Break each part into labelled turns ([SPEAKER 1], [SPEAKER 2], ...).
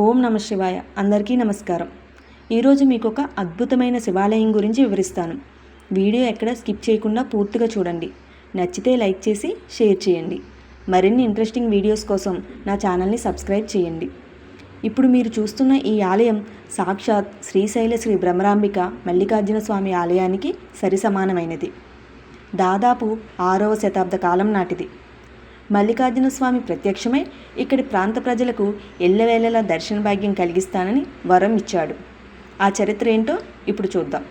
[SPEAKER 1] ఓం నమ శివాయ. అందరికీ నమస్కారం. ఈరోజు మీకు ఒక అద్భుతమైన శివాలయం గురించి వివరిస్తాను. వీడియో ఎక్కడ స్కిప్ చేయకుండా పూర్తిగా చూడండి. నచ్చితే లైక్ చేసి షేర్ చేయండి. మరిన్ని ఇంట్రెస్టింగ్ వీడియోస్ కోసం నా ఛానల్ని సబ్స్క్రైబ్ చేయండి. ఇప్పుడు మీరు చూస్తున్న ఈ ఆలయం సాక్షాత్ శ్రీశైల శ్రీ భ్రమరాంబిక మల్లికార్జున స్వామి ఆలయానికి సరిసమానమైనది. దాదాపు ఆరవ శతాబ్ద కాలం నాటిది. మల్లికార్జున స్వామి ప్రత్యక్షమై ఇక్కడి ప్రాంత ప్రజలకు ఎల్లవేళలా దర్శన భాగ్యం కలిగిస్తానని వరం ఇచ్చాడు. ఆ చరిత్ర ఏంటో ఇప్పుడు చూద్దాం.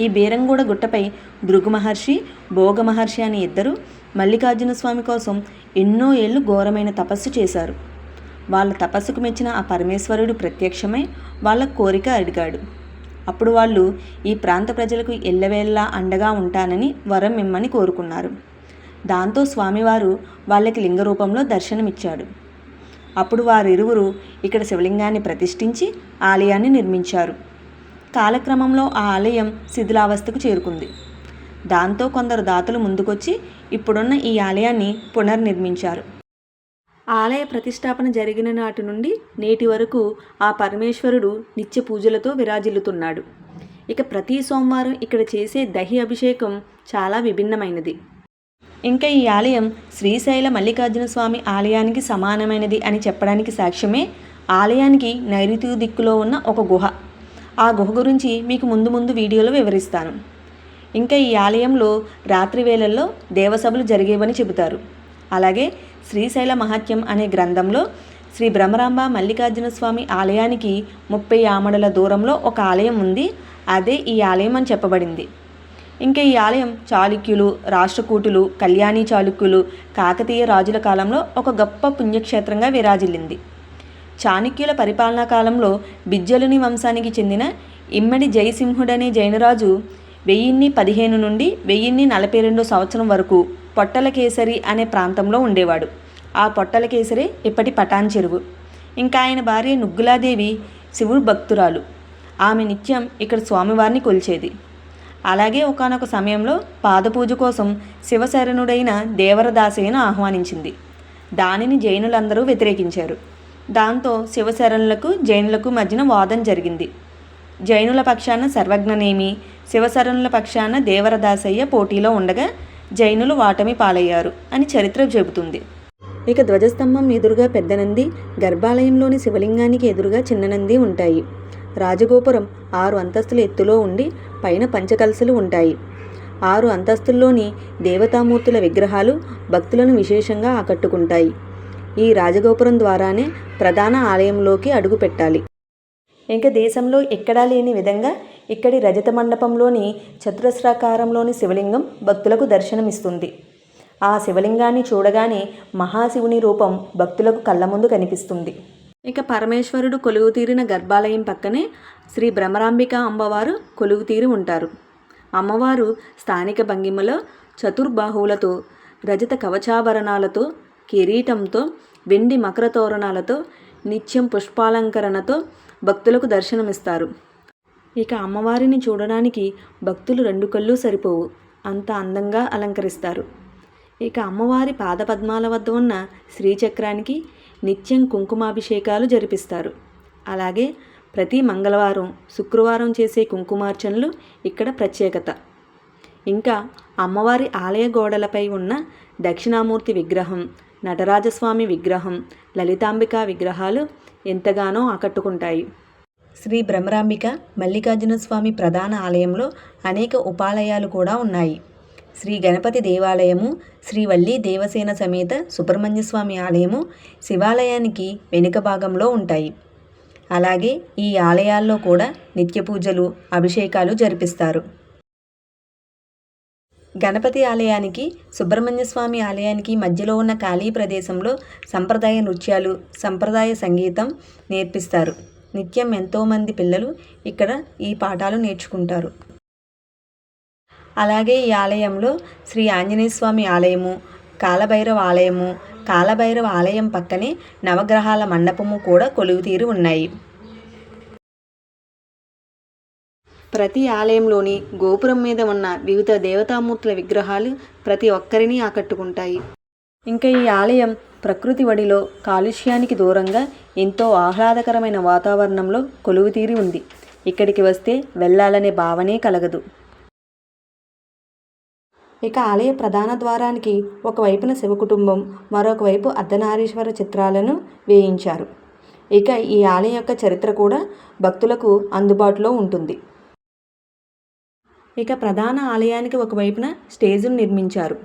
[SPEAKER 1] ఈ బీరంగూడ గుట్టపై భృగు మహర్షి భోగ మహర్షి అనే ఇద్దరు మల్లికార్జున స్వామి కోసం ఎన్నో ఏళ్ళు ఘోరమైన తపస్సు చేశారు. వాళ్ళ తపస్సుకు మెచ్చిన ఆ పరమేశ్వరుడు ప్రత్యక్షమై వాళ్ళ కోరిక అడిగాడు. అప్పుడు వాళ్ళు ఈ ప్రాంత ప్రజలకు ఎల్లవేళలా అండగా ఉంటానని వరం మిమ్మని కోరుకున్నారు. దాంతో స్వామివారు వాళ్ళకి లింగ రూపంలో దర్శనమిచ్చాడు. అప్పుడు వారిరువురు ఇక్కడ శివలింగాన్ని ప్రతిష్ఠించి ఆలయాన్ని నిర్మించారు. కాలక్రమంలో ఆ ఆలయం శిథిలావస్థకు చేరుకుంది. దాంతో కొందరు దాతలు ముందుకొచ్చి ఇప్పుడున్న ఈ ఆలయాన్ని పునర్నిర్మించారు. ఆలయ ప్రతిష్టాపన జరిగిన నాటి నుండి నేటి వరకు ఆ పరమేశ్వరుడు నిత్య పూజలతో విరాజిల్లుతున్నాడు. ఇక ప్రతి సోమవారం ఇక్కడ చేసే దహి అభిషేకం చాలా విభిన్నమైనది. ఇంకా ఈ ఆలయం శ్రీశైల మల్లికార్జున స్వామి ఆలయానికి సమానమైనది అని చెప్పడానికి సాక్ష్యమే ఆలయానికి నైరుతి దిక్కులో ఉన్న ఒక గుహ. ఆ గుహ గురించి మీకు ముందు ముందు వీడియోలో వివరిస్తాను. ఇంకా ఈ ఆలయంలో రాత్రి వేళల్లో దేవసభలు జరిగేవని చెబుతారు. అలాగే శ్రీశైల మహత్యం అనే గ్రంథంలో శ్రీ భ్రమరాంబ మల్లికార్జున స్వామి ఆలయానికి ముప్పై ఆమడల దూరంలో ఒక ఆలయం ఉంది. అదే ఈ ఆలయం అని చెప్పబడింది. ఇంకా ఈ ఆలయం చాళుక్యులు రాష్ట్రకూటులు కళ్యాణి చాళుక్యులు కాకతీయ రాజుల కాలంలో ఒక గొప్ప పుణ్యక్షేత్రంగా విరాజిల్లింది. చాణక్యుల పరిపాలనా కాలంలో బిజ్జలుని వంశానికి చెందిన ఇమ్మడి జయసింహుడనే జైనరాజు వెయ్యిన్ని పదిహేను నుండి వెయ్యిన్ని నలభై రెండు సంవత్సరం వరకు పొట్టలకేసరి అనే ప్రాంతంలో ఉండేవాడు. ఆ పొట్టలకేసరి ఇప్పటి పటాన్ చెరువు. ఇంకా ఆయన భార్య నుగ్గులాదేవి శివుడు భక్తురాలు. ఆమె నిత్యం ఇక్కడ స్వామివారిని కొలిచేది. అలాగే ఒకనొక సమయంలో పాదపూజ కోసం శివశరణుడైన దేవరదాసయ్యను ఆహ్వానించింది. దానిని జైనులందరూ వ్యతిరేకించారు. దాంతో శివశరణులకు జైనులకు మధ్యన వాదం జరిగింది. జైనుల పక్షాన సర్వజ్ఞనేమి శివశరణుల పక్షాన దేవరదాసయ్య పోటీలో ఉండగా జైనులు వాటమి పాలయ్యారు అని చరిత్ర చెబుతుంది. ఇక ధ్వజస్తంభం ఎదురుగా పెద్దనంది గర్భాలయంలోని శివలింగానికి ఎదురుగా చిన్ననంది ఉంటాయి. రాజగోపురం ఆరు అంతస్తుల ఎత్తులో ఉండి పైన పంచకలసలు ఉంటాయి. ఆరు అంతస్తుల్లోని దేవతామూర్తుల విగ్రహాలు భక్తులను విశేషంగా ఆకట్టుకుంటాయి. ఈ రాజగోపురం ద్వారానే ప్రధాన ఆలయంలోకి అడుగు పెట్టాలి. ఇంకా దేశంలో ఎక్కడా లేని విధంగా ఇక్కడి రజత మండపంలోని చతురస్రాకారంలోని శివలింగం భక్తులకు దర్శనమిస్తుంది. ఆ శివలింగాన్ని చూడగానే మహాశివుని రూపం భక్తులకు కళ్ళ ముందు కనిపిస్తుంది. ఇక పరమేశ్వరుడు కొలువు తీరిన గర్భాలయం పక్కనే శ్రీ భ్రమరాంబిక అమ్మవారు కొలువు తీరి ఉంటారు. అమ్మవారు స్థానిక భంగిమలో చతుర్బాహువులతో రజత కవచాభరణాలతో కిరీటంతో వెండి మకర తోరణాలతో నిత్యం పుష్పాలంకరణతో భక్తులకు దర్శనమిస్తారు. ఇక అమ్మవారిని చూడడానికి భక్తులు రెండు కళ్ళు సరిపోవు అంత అందంగా అలంకరిస్తారు. ఇక అమ్మవారి పాదపద్మాల వద్ద ఉన్న శ్రీచక్రానికి నిత్యం కుంకుమాభిషేకాలు జరిపిస్తారు. అలాగే ప్రతి మంగళవారం శుక్రవారం చేసే కుంకుమార్చనలు ఇక్కడ ప్రత్యేకత. ఇంకా అమ్మవారి ఆలయ గోడలపై ఉన్న దక్షిణామూర్తి విగ్రహం నటరాజస్వామి విగ్రహం లలితాంబిక విగ్రహాలు ఎంతగానో ఆకట్టుకుంటాయి. శ్రీ భ్రమరాంబిక మల్లికార్జున స్వామి ప్రధాన ఆలయంలో అనేక ఉపాలయాలు కూడా ఉన్నాయి. శ్రీ గణపతి దేవాలయము శ్రీవల్లి దేవసేన సమేత సుబ్రహ్మణ్య స్వామి ఆలయము శివాలయానికి వెనుక భాగంలో ఉంటాయి. అలాగే ఈ ఆలయాల్లో కూడా నిత్య పూజలు అభిషేకాలు జరిపిస్తారు. గణపతి ఆలయానికి సుబ్రహ్మణ్య స్వామి ఆలయానికి మధ్యలో ఉన్న ఖాళీ ప్రదేశంలో సంప్రదాయ నృత్యాలు సంప్రదాయ సంగీతం నేర్పిస్తారు. నిత్యం ఎంతోమంది పిల్లలు ఇక్కడ ఈ పాఠాలు నేర్చుకుంటారు. అలాగే ఈ ఆలయంలో శ్రీ ఆంజనేయ స్వామి ఆలయము కాలభైరవ ఆలయము కాలభైరవ ఆలయం పక్కనే నవగ్రహాల మండపము కూడా కొలువుతీరి ఉన్నాయి. ప్రతి ఆలయంలోని గోపురం మీద ఉన్న వివిధ దేవతామూర్తుల విగ్రహాలు ప్రతి ఒక్కరిని ఆకట్టుకుంటాయి. ఇంకా ఈ ఆలయం ప్రకృతి వడిలో కాలుష్యానికి దూరంగా ఎంతో ఆహ్లాదకరమైన వాతావరణంలో కొలువుతీరి ఉంది. ఇక్కడికి వస్తే వెళ్ళాలనే భావనే కలగదు. ఇక ఆలయ ప్రధాన ద్వారానికి ఒకవైపున శివకుటుంబం మరొక వైపు అర్ధనారీశ్వర చిత్రాలను వేయించారు. ఇక ఈ ఆలయం యొక్క చరిత్ర కూడా భక్తులకు అందుబాటులో ఉంటుంది. ఇక ప్రధాన ఆలయానికి ఒకవైపున స్టేజును నిర్మించారు.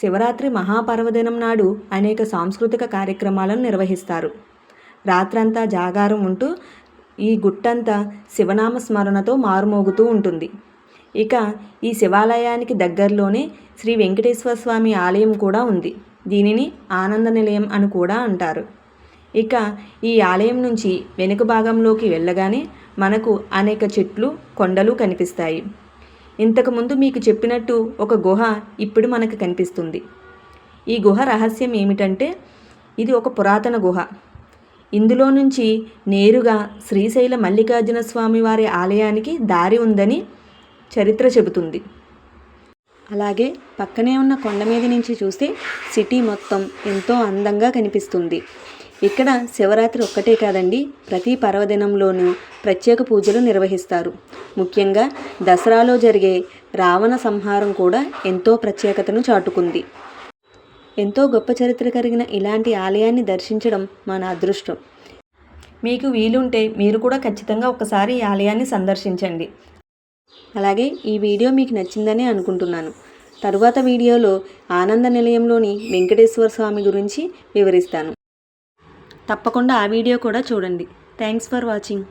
[SPEAKER 1] శివరాత్రి మహాపర్వదినం నాడు అనేక సాంస్కృతిక కార్యక్రమాలను నిర్వహిస్తారు. రాత్రంతా జాగారం ఉంటూ ఈ గుట్టంతా శివనామ స్మరణతో మారుమోగుతూ ఉంటుంది. ఇక ఈ శివాలయానికి దగ్గరలోనే శ్రీ వెంకటేశ్వర స్వామి ఆలయం కూడా ఉంది. దీనిని ఆనంద నిలయం అని కూడా అంటారు. ఇక ఈ ఆలయం నుంచి వెనుక భాగంలోకి వెళ్ళగానే మనకు అనేక చెట్లు కొండలు కనిపిస్తాయి. ఇంతకుముందు మీకు చెప్పినట్టు ఒక గుహ ఇప్పుడు మనకు కనిపిస్తుంది. ఈ గుహ రహస్యం ఏమిటంటే ఇది ఒక పురాతన గుహ. ఇందులో నుంచి నేరుగా శ్రీశైల మల్లికార్జున స్వామి వారి ఆలయానికి దారి ఉందని చరిత్ర చెబుతుంది. అలాగే పక్కనే ఉన్న కొండ మీద నుంచి చూస్తే సిటీ మొత్తం ఎంతో అందంగా కనిపిస్తుంది. ఇక్కడ శివరాత్రి ఒక్కటే కాదండి ప్రతి పర్వదినంలోనూ ప్రత్యేక పూజలు నిర్వహిస్తారు. ముఖ్యంగా దసరాలో జరిగే రావణ సంహారం కూడా ఎంతో ప్రత్యేకతను చాటుకుంది. ఎంతో గొప్ప చరిత్ర కలిగిన ఇలాంటి ఆలయాన్ని దర్శించడం మన అదృష్టం. మీకు వీలుంటే మీరు కూడా ఖచ్చితంగా ఒకసారి ఈ ఆలయాన్ని సందర్శించండి. అలాగే ఈ వీడియో మీకు నచ్చిందని అనుకుంటున్నాను. తరువాత వీడియోలో ఆనంద నిలయంలోని వెంకటేశ్వర స్వామి గురించి వివరిస్తాను. తప్పకుండా ఆ వీడియో కూడా చూడండి. Thanks for watching.